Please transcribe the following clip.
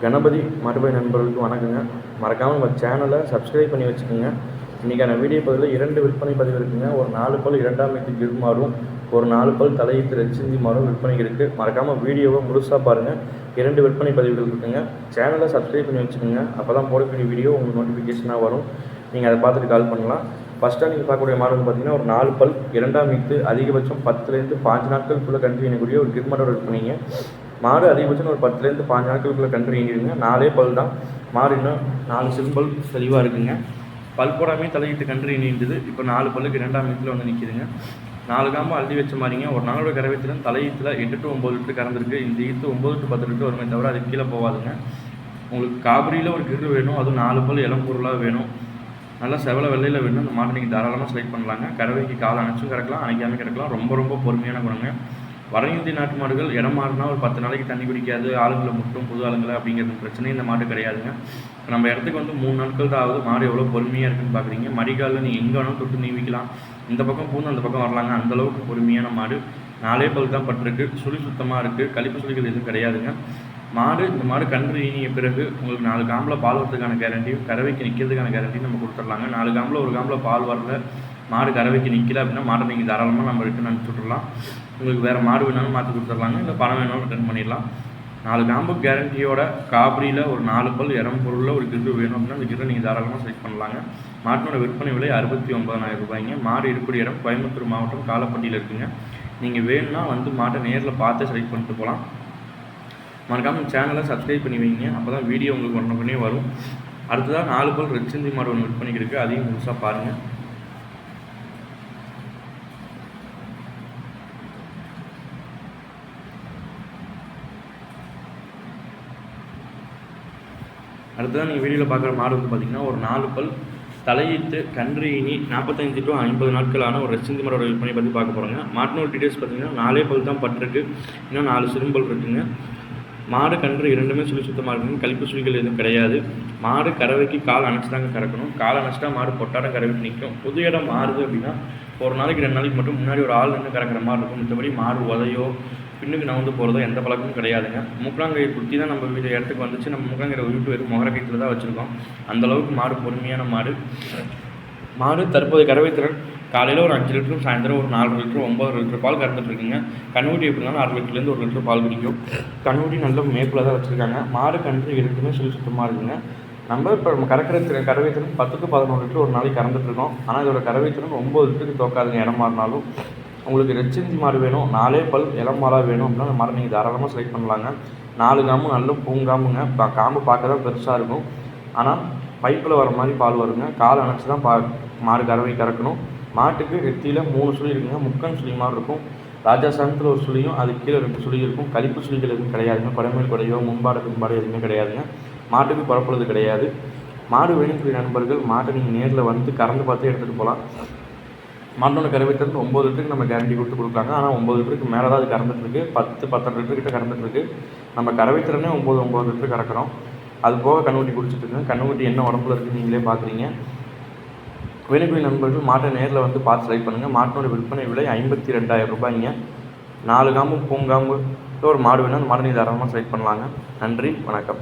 கணபதி மறுபடி நண்பர்களுக்கு வணக்கங்க. மறக்காமல் உங்கள் சேனலை சப்ஸ்கிரைப் பண்ணி வச்சுக்கோங்க. இன்றைக்கான வீடியோ பதிவில் இரண்டு விற்பனை பதிவு இருக்குங்க. ஒரு நாலு பல் இரண்டாம் வீட்டு கிழ் மாறும். ஒரு நாலு பல் தலையீத்து ரெச்சிந்தி மாறும் விற்பனை இருக்குது மறக்காமல் வீடியோவை முழுசாக பாருங்கள் இரண்டு விற்பனை பதிவுகள் இருக்குங்க. சேனலை சப்ஸ்கிரைப் பண்ணி வச்சுக்கோங்க. அப்போ தான் போடக்கூடிய வீடியோ உங்களுக்கு நோட்டிஃபிகேஷனாக வரும். நீங்கள் அதை பார்த்துட்டு கால் பண்ணலாம். ஃபஸ்ட்டாக நீங்கள் பார்க்கக்கூடிய மாடல் பார்த்தீங்கன்னா ஒரு நாலு பல் இரண்டாம் மீத்து அதிகபட்சம் பத்துலேருந்து பாஞ்சு நாட்களுக்குள்ளே கன்று கூடிய ஒரு கிர்மாடோட விற்பனைங்க. மாடு அதிகபட்சம் ஒரு பத்துலேருந்து பாஞ்சு நாட்களுக்குள்ளே கன்று நாலே பல் தான். மாடு இன்னும் நாலு சிம்பல் தெளிவாக இருக்குங்க. பல் போடாமே தலையிட்டு கன்று இணைந்தது இப்போ நாலு பல்லுக்கு இரண்டாம் இடத்துல வந்து நிற்கிதுங்க நாலு காம்பு அள்ளி வச்ச மாதிரிங்க ஒரு நாளோட கரவத்தில் தலையீத்தில் எட்டு டு ஒம்பது லிட்டர் கறந்துருக்கு இந்த ஈத்து ஒம்பது டு பத்து லிட்டர் வருமே தவிர அது கீழே போகாதுங்க. உங்களுக்கு காபரியில் ஒரு கிரு வேணும். அதுவும் நாலு பல் இளம்பொருளாக வேணும். நல்லா செவலை வெள்ளையில் வேணும். அந்த மாட்டை நீங்கள் தாராளமாக செலக்ட் பண்ணலாங்க. கறவைக்கு கால் அணைச்சும் கிடக்கலாம் அணைக்காமல் கிடக்கலாம் ரொம்ப ரொம்ப பொறுமையான குணங்க. வட இந்திய நாட்டு மாடுகள் இடம் மாறினா ஒரு பத்து நாளைக்கு தண்ணி குடிக்காது ஆளுங்களை முட்டும் புது ஆளுங்களை அப்படிங்கிறது பிரச்சனை இந்த மாடு கிடையாதுங்க. நம்ம இடத்துக்கு வந்து மூணு நாட்கள் தான் ஆகுது. மாடு எவ்வளோ பொறுமையாக இருக்குன்னு பார்க்குறீங்க மடிக்காலில் நீங்கள் எங்கே வேணாலும் தொட்டு நீவிக்கலாம். இந்த பக்கம் பூந்து அந்த பக்கம் வரலாங்க. அந்த அளவுக்கு பொறுமையான மாடு. நாலே பல் தான் பட்டிருக்கு. சுழி சுத்தமாக இருக்குது கழிப்பு சுழிகள் எதுவும் கிடையாதுங்க. மாடு இந்த மாடு கன்று ஈனிய பிறகு உங்களுக்கு நாலு காம்பில் பால் வரதுக்கான கேரண்டியும் கறவைக்கு நிற்கிறதுக்கான கேரண்டியும் நம்ம கொடுத்துடலாங்க. நாலு காம்பில் ஒரு காம்பில் பால் வரல. மாடு கறவைக்கு நிற்கல அப்படின்னா மாடை நீங்கள் தாராளமாக நம்ம ரிட்டன் அனுப்பிச்சி விட்றலாம் உங்களுக்கு வேறு மாடு வேணாலும் மாற்றி கொடுத்துடலாங்க. இல்லை பணம் வேணாலும் ரிட்டர்ன் பண்ணிடலாம். நாலு காம்பு கேரண்டியோட காபரியில் ஒரு நாலு பல் இடம் பொருளில் ஒரு கிரு வேணும் அப்படின்னா அந்த கிரு நீங்கள் தாராளமாக செலக்ட் பண்ணலாங்க. மாட்டினோட விற்பனை விலை அறுபத்தி ஒன்பதாயிரம் ரூபாய்ங்க. மாடு இருக்கக்கூடிய இடம் கோயம்புத்தூர் மாவட்டம் காலப்பட்டியில் இருக்குங்க. நீங்கள் வேணும்னா வந்து மாட்டை நேரில் பார்த்து செலக்ட் பண்ணிட்டு போகலாம். மறக்காமல் சேனலை சப்ஸ்கிரைப் பண்ணி வைங்க. அப்போ தான் வீடியோ உங்களுக்கு ஒன்று பண்ணி வரும். அடுத்ததாக நாலு பல் ரெச்சிந்தி மாடு ஒன்று விற்பனைக்கு இருக்குது அதையும் முழுசாக பாருங்கள் அடுத்ததான் நீங்கள் வீடியோவில் பார்க்குற மாடு வந்து பார்த்தீங்கன்னா ஒரு நாலு பல் தலையீத்து கன்று இனி நாற்பத்தஞ்சு டு ஐம்பது நாட்களான ஒரு ரசிந்தி மரோட விற்பனை பற்றி பார்க்க போகிறோங்க மாட்டினோட டீட்டெயில்ஸ் பார்த்தீங்கன்னா நாலே பல் தான் பட்டிருக்கு. இன்னும் நாலு சிறும்பல் இருக்குங்க. மாடு கன்று இரண்டுமே சுழி சுத்தமாக இருக்குங்க. கழிப்பு சுழிகள் எதுவும் கிடையாது. மாடு கறவைக்கு கால் அணைச்சி தாங்க கறக்கணும். கால் அணைச்சிட்டா மாடு பொட்டாடம் கறவைக்கு நிற்கும் புது இடம் மாறுது அப்படின்னா ஒரு நாளைக்கு ரெண்டு நாளைக்கு மட்டும் முன்னாடி ஒரு ஆள் நின்று கறக்கிற மாதிரி இருக்கும். மற்றபடி மாடு உதையோ பின்னுக்கு நவுந்து போகிறதோ எந்த பழக்கமும் கிடையாதுங்க. முக்கலாங்கை குத்தி தான் நம்ம வீட்டு இடத்துக்கு வந்துச்சு. நம்ம முக்கலாங்கரை வீட்டு வெறும் முகர தான் வச்சுருக்கோம். அந்தளவுக்கு மாடு பொறுமையான மாடு. மாடு தற்போது கறவைத்திறன் காலையில் ஒரு அஞ்சு லிட்டரும் சாயந்தரம் ஒரு நாலு லிட்டர் ஒம்பது லிட்டர் பால் கறந்துட்டுருக்குங்க கண்ணுக்குட்டி எப்படினாலும் அரை லிட்டர்லேருந்து ஒரு லிட்டர் பால் குடிக்கும். கண்ணுக்குட்டி நல்ல மேப்பில் தான் வச்சுருக்காங்க. மாடு கன்று இரண்டுமே சுழி சுத்தமாக இருக்குங்க. நம்ம இப்போ நம்ம கறக்கிற திறன் கறவை திறன் பத்துக்கு பதினோரு லிட்டர் ஒரு நாளைக்கு கறந்துட்டுருக்கோம் ஆனால் இதோட கறவை திறன் ஒம்பது லிட்டருக்கு தோக்காதுங்க. இடம் மாறினாலும். உங்களுக்கு ரெச்சிந்தி மாடு வேணும். நாலே பல் இளம் மரம் வேணும் அப்படின்னா அந்த நீங்கள் தாராளமாக செலக்ட் பண்ணலாங்க. நாலு காம்பு நல்ல பூங்காம்புங்க இப்போ காம்பு பார்க்க தான் பெருசாக இருக்கும் ஆனால் பைப்பில் வர மாதிரி பால் வருங்க. கால் அணைச்சி தான் பா மாடு கறவை கறக்கணும். மாட்டுக்கு நெத்தியில் மூணு சுழி இருக்குங்க. முக்கன் சுழி மாதிரி இருக்கும். ராஜாசானத்தில் ஒரு சுழியும் அது கீழே ரெண்டு சுழி இருக்கும். கழிப்பு சுழிகள் எதுவும் கிடையாதுங்க. படமேல் குறையோ முன்பாடு பின்பாடு எதுவுமே கிடையாதுங்க. மாட்டுக்கு புறப்படுறது கிடையாது. மாடு வேணுக்கூடிய நண்பர்கள் மாட்டை நீங்கள் நேரில் வந்து கறந்து பார்த்து எடுத்துகிட்டு போகலாம். மாட்டோட கறவைத்திறன் ஒம்பது லிட்டருக்கு நம்ம கேரண்டி கொடுத்து கொடுக்குறாங்க ஆனால் ஒம்பது லிட்டருக்கு மேலே தான் அது கறந்துட்டுருக்கு. பத்து பத்தரை லிட்டர் கிட்ட கறந்துட்டு நம்ம கறவைத்திறனே ஒம்பது ஒம்பது லிட்டர் கறக்கிறோம். அது போக கண்ணுக்குட்டி குடிச்சிட்டு கண்ணுக்குட்டி என்ன உடம்புல இருக்குன்னு நீங்களே பார்க்குறீங்க வேணுக்குரிய நண்பர்கள் மாட்டை நேரில் வந்து பார்த்து செலக்ட் பண்ணுங்கள் மாட்டினோட விற்பனை விலை ஐம்பத்தி ரெண்டாயிரம் ரூபாய்ங்க. நாலு காம்பு பூங்காம்பு ஒரு மாடு வேணும் அந்த மாடை நீங்கள் தாராளமாக செலக்ட் பண்ணலாங்க. நன்றி வணக்கம்.